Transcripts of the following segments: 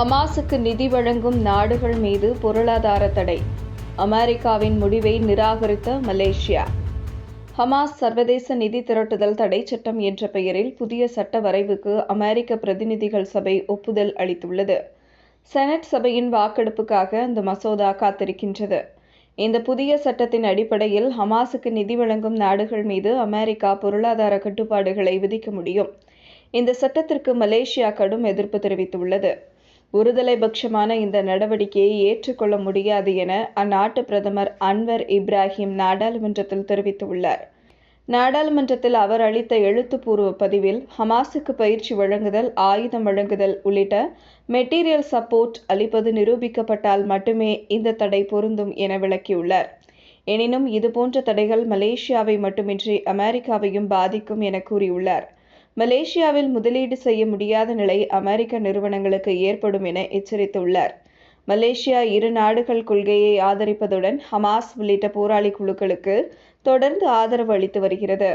ஹமாஸுக்கு நிதி வழங்கும் நாடுகள் மீது பொருளாதார தடை. அமெரிக்காவின் முடிவை நிராகரித்த மலேசியா. ஹமாஸ் சர்வதேச நிதி திரட்டுதல் தடை சட்டம் என்ற பெயரில் புதிய சட்ட வரைவுக்கு அமெரிக்க பிரதிநிதிகள் சபை ஒப்புதல் அளித்துள்ளது. செனட் சபையின் வாக்கெடுப்புக்காக அந்த மசோதா காத்திருக்கின்றது. இந்த புதிய சட்டத்தின் அடிப்படையில் ஹமாஸுக்கு நிதி வழங்கும் நாடுகள் மீது அமெரிக்கா பொருளாதார கட்டுப்பாடுகளை விதிக்க முடியும். இந்த சட்டத்திற்கு மலேசியா கடும் எதிர்ப்பு தெரிவித்துள்ளது. ஒருதலை பட்சமான இந்த நடவடிக்கையை ஏற்றுக்கொள்ள முடியாது என அந்நாட்டு பிரதமர் அன்வர் இப்ராஹிம் நாடாளுமன்றத்தில் தெரிவித்துள்ளார். நாடாளுமன்றத்தில் அவர் அளித்த எழுத்துப்பூர்வ பதிவில் ஹமாஸுக்கு பயிற்சி வழங்குதல் ஆயுதம் வழங்குதல் உள்ளிட்ட மெட்டீரியல் சப்போர்ட் அளிப்பது நிரூபிக்கப்பட்டால் மட்டுமே இந்த தடை பொருந்தும் என விளக்கியுள்ளார். எனினும் இதுபோன்ற தடைகள் மலேசியாவை மட்டுமின்றி அமெரிக்காவையும் பாதிக்கும் என கூறியுள்ளார். மலேசியாவில் முதலீடு செய்ய முடியாத நிலை அமெரிக்க நிறுவனங்களுக்கு ஏற்படும் என எச்சரித்துள்ளார். மலேசியா இரு நாடுகள் கொள்கையை ஆதரிப்பதுடன் ஹமாஸ் உள்ளிட்ட போராளி குழுக்களுக்கு தொடர்ந்து ஆதரவு அளித்து வருகிறது.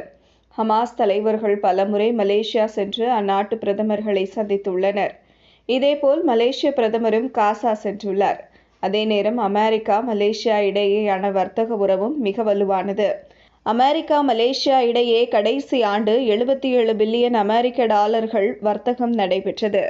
ஹமாஸ் தலைவர்கள் பலமுறை மலேசியா சென்று அந்நாட்டு பிரதமர்களை சந்தித்துள்ளனர். இதேபோல் மலேசிய பிரதமரும் காசா சென்றுள்ளார். அதே நேரம் அமெரிக்கா மலேசியா இடையேயான வர்த்தக உறவும் மிக வலுவானது. அமெரிக்கா மலேசியா இடையே கடைசி ஆண்டு எழுபத்தி ஏழு பில்லியன் அமெரிக்க டாலர்கள் வர்த்தகம் நடைபெற்றது.